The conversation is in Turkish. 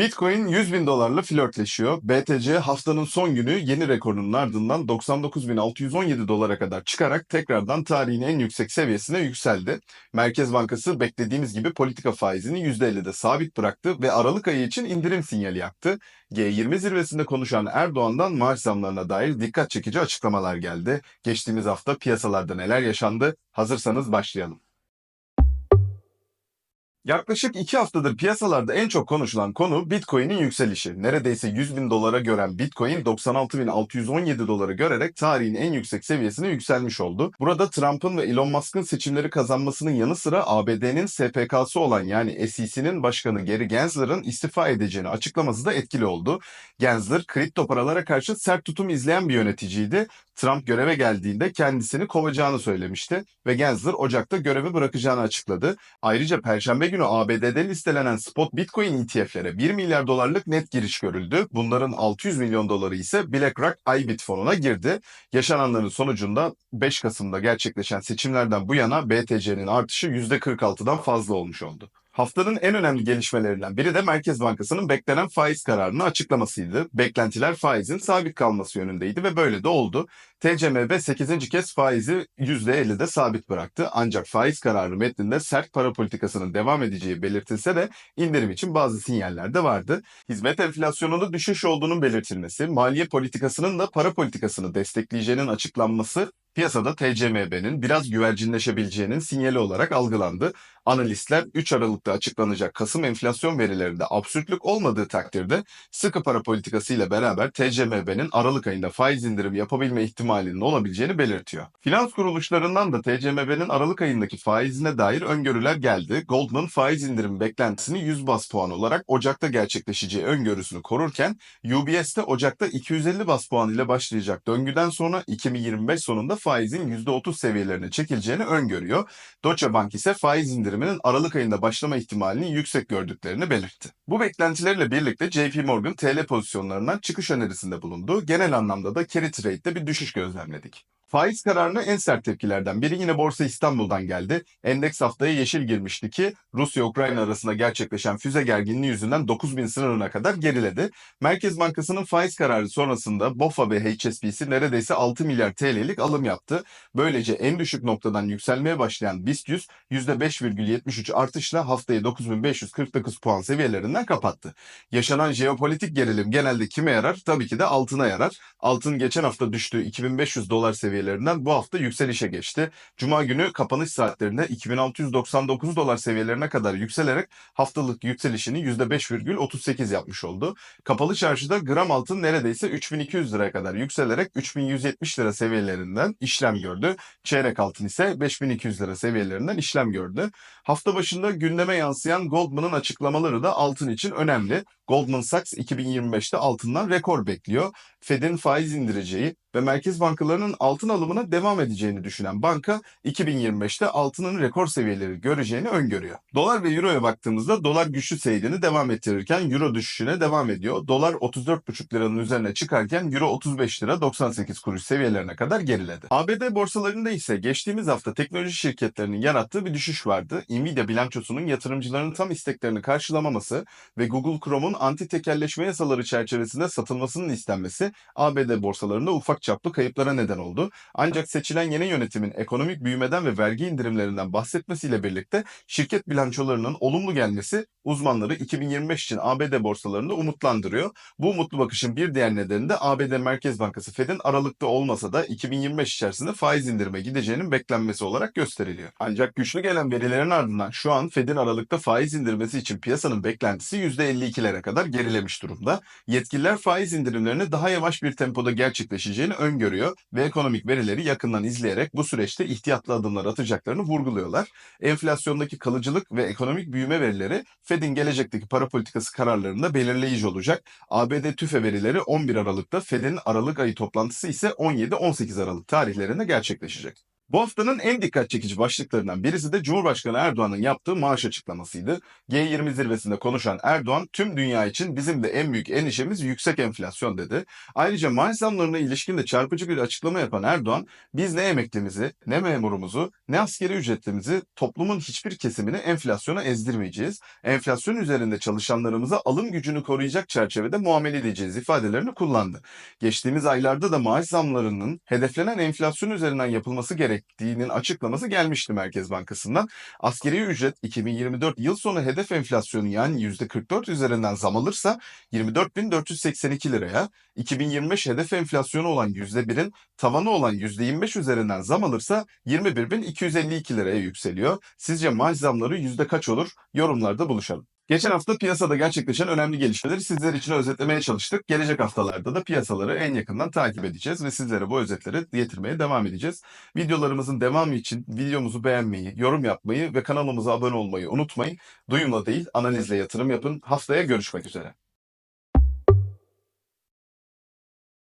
Bitcoin 100 bin dolarla flörtleşiyor. BTC haftanın son günü yeni rekorunun ardından 99.617 dolara kadar çıkarak tekrardan tarihin en yüksek seviyesine yükseldi. Merkez Bankası beklediğimiz gibi politika faizini %50'de sabit bıraktı ve Aralık ayı için indirim sinyali yaktı. G20 zirvesinde konuşan Erdoğan'dan maaş zamlarına dair dikkat çekici açıklamalar geldi. Geçtiğimiz hafta piyasalarda neler yaşandı? Hazırsanız başlayalım. Yaklaşık iki haftadır piyasalarda en çok konuşulan konu Bitcoin'in yükselişi. Neredeyse 100 bin dolara gören Bitcoin 96.617 doları görerek tarihin en yüksek seviyesine yükselmiş oldu. Burada Trump'ın ve Elon Musk'ın seçimleri kazanmasının yanı sıra ABD'nin SPK'sı olan yani SEC'nin başkanı Gary Gensler'ın istifa edeceğini açıklaması da etkili oldu. Gensler kripto paralara karşı sert tutum izleyen bir yöneticiydi. Trump göreve geldiğinde kendisini kovacağını söylemişti ve Gensler Ocak'ta görevi bırakacağını açıkladı. Ayrıca Perşembe günü ABD'de listelenen spot Bitcoin ETF'lere 1 milyar dolarlık net giriş görüldü. Bunların 600 milyon doları ise BlackRock IBIT fonuna girdi. Yaşananların sonucunda 5 Kasım'da gerçekleşen seçimlerden bu yana BTC'nin artışı %46'dan fazla olmuş oldu. Haftanın en önemli gelişmelerinden biri de Merkez Bankası'nın beklenen faiz kararını açıklamasıydı. Beklentiler faizin sabit kalması yönündeydi ve böyle de oldu. TCMB 8. kez faizi %50'de sabit bıraktı. Ancak faiz kararı metninde sert para politikasının devam edeceği belirtilse de indirim için bazı sinyaller de vardı. Hizmet enflasyonunda düşüş olduğunun belirtilmesi, maliye politikasının da para politikasını destekleyeceğinin açıklanması piyasada TCMB'nin biraz güvercinleşebileceğinin sinyali olarak algılandı. Analistler 3 Aralık'ta açıklanacak Kasım enflasyon verilerinde absürtlük olmadığı takdirde sıkı para politikası ile beraber TCMB'nin Aralık ayında faiz indirim yapabilme ihtimalinin olabileceğini belirtiyor. Finans kuruluşlarından da TCMB'nin Aralık ayındaki faizine dair öngörüler geldi. Goldman faiz indirim beklentisini 100 bas puan olarak Ocak'ta gerçekleşeceği öngörüsünü korurken UBS'te Ocak'ta 250 bas puan ile başlayacak döngüden sonra 2025 sonunda faizin %30 seviyelerine çekileceğini öngörüyor. Deutsche Bank ise faiz indiriminin Aralık ayında başlama ihtimalini yüksek gördüklerini belirtti. Bu beklentilerle birlikte JP Morgan TL pozisyonlarından çıkış önerisinde bulundu. Genel anlamda da carry trade'de bir düşüş gözlemledik. Faiz kararına en sert tepkilerden biri yine Borsa İstanbul'dan geldi. Endeks haftaya yeşil girmişti ki Rusya-Ukrayna arasında gerçekleşen füze gerginliği yüzünden 9000 sınırına kadar geriledi. Merkez Bankası'nın faiz kararı sonrasında BOFA ve HSBC neredeyse 6 milyar TL'lik alım yaptı. Böylece en düşük noktadan yükselmeye başlayan BIST 100 %5,73 artışla haftayı 9549 puan seviyelerinden kapattı. Yaşanan jeopolitik gerilim genelde kime yarar? Tabii ki de altına yarar. Altın geçen hafta düştüğü 2500 dolar seviyelerinden bu hafta yükselişe geçti. Cuma günü kapanış saatlerinde 2699 dolar seviyelerine kadar yükselerek haftalık yükselişini %5,38 yapmış oldu. Kapalı çarşıda gram altın neredeyse 3200 liraya kadar yükselerek 3170 lira seviyelerinden işlem gördü. Çeyrek altın ise 5200 lira seviyelerinden işlem gördü. Hafta başında gündeme yansıyan Goldman'ın açıklamaları da altın için önemli. Goldman Sachs 2025'te altından rekor bekliyor. Fed'in faiz indireceği ve merkez bankalarının altın alımına devam edeceğini düşünen banka 2025'te altının rekor seviyeleri göreceğini öngörüyor. Dolar ve Euro'ya baktığımızda dolar güçlü seyrini devam ettirirken Euro düşüşüne devam ediyor. Dolar 34,5 liranın üzerine çıkarken Euro 35 lira 98 kuruş seviyelerine kadar geriledi. ABD borsalarında ise geçtiğimiz hafta teknoloji şirketlerinin yarattığı bir düşüş vardı. Nvidia bilançosunun yatırımcıların tam isteklerini karşılamaması ve Google Chrome'un anti tekelleşme yasaları çerçevesinde satılmasının istenmesi ABD borsalarında ufak çaplı kayıplara neden oldu. Ancak seçilen yeni yönetimin ekonomik büyümeden ve vergi indirimlerinden bahsetmesiyle birlikte şirket bilançolarının olumlu gelmesi uzmanları 2025 için ABD borsalarında umutlandırıyor. Bu umutlu bakışın bir diğer nedeni de ABD Merkez Bankası Fed'in Aralık'ta olmasa da 2025 içerisinde faiz indirime gideceğinin beklenmesi olarak gösteriliyor. Ancak güçlü gelen verilerin ardından şu an Fed'in Aralık'ta faiz indirmesi için piyasanın beklentisi %52'lere kadar gerilemiş durumda. Yetkililer faiz indirimlerini daha yavaş bir tempoda gerçekleşeceğini öngörüyor ve ekonomik verileri yakından izleyerek bu süreçte ihtiyatlı adımlar atacaklarını vurguluyorlar. Enflasyondaki kalıcılık ve ekonomik büyüme verileri Fed'in gelecekteki para politikası kararlarında belirleyici olacak. ABD tüfe verileri 11 Aralık'ta, Fed'in Aralık ayı toplantısı ise 17-18 Aralık tarihlerinde gerçekleşecek. Bu haftanın en dikkat çekici başlıklarından birisi de Cumhurbaşkanı Erdoğan'ın yaptığı maaş açıklamasıydı. G20 zirvesinde konuşan Erdoğan tüm dünya için bizim de en büyük endişemiz yüksek enflasyon dedi. Ayrıca maaş zamlarına ilişkin de çarpıcı bir açıklama yapan Erdoğan biz ne emeklimizi, ne memurumuzu, ne askeri ücretlimizi toplumun hiçbir kesimini enflasyona ezdirmeyeceğiz. Enflasyon üzerinde çalışanlarımıza alım gücünü koruyacak çerçevede muamele edeceğiz ifadelerini kullandı. Geçtiğimiz aylarda da maaş zamlarının hedeflenen enflasyon üzerinden yapılması gerektiğinin açıklaması gelmişti Merkez Bankası'ndan. Askeri ücret 2024 yıl sonu hedef enflasyonu yani %44 üzerinden zam alırsa 24.482 liraya, 2025 hedef enflasyonu olan %1'in tavanı olan %25 üzerinden zam alırsa 21.252 liraya yükseliyor. Sizce maaş zamları yüzde kaç olur? Yorumlarda buluşalım. Geçen hafta piyasada gerçekleşen önemli gelişmeleri sizler için özetlemeye çalıştık. Gelecek haftalarda da piyasaları en yakından takip edeceğiz ve sizlere bu özetleri getirmeye devam edeceğiz. Videolarımızın devamı için videomuzu beğenmeyi, yorum yapmayı ve kanalımıza abone olmayı unutmayın. Duyumla değil analizle yatırım yapın. Haftaya görüşmek üzere.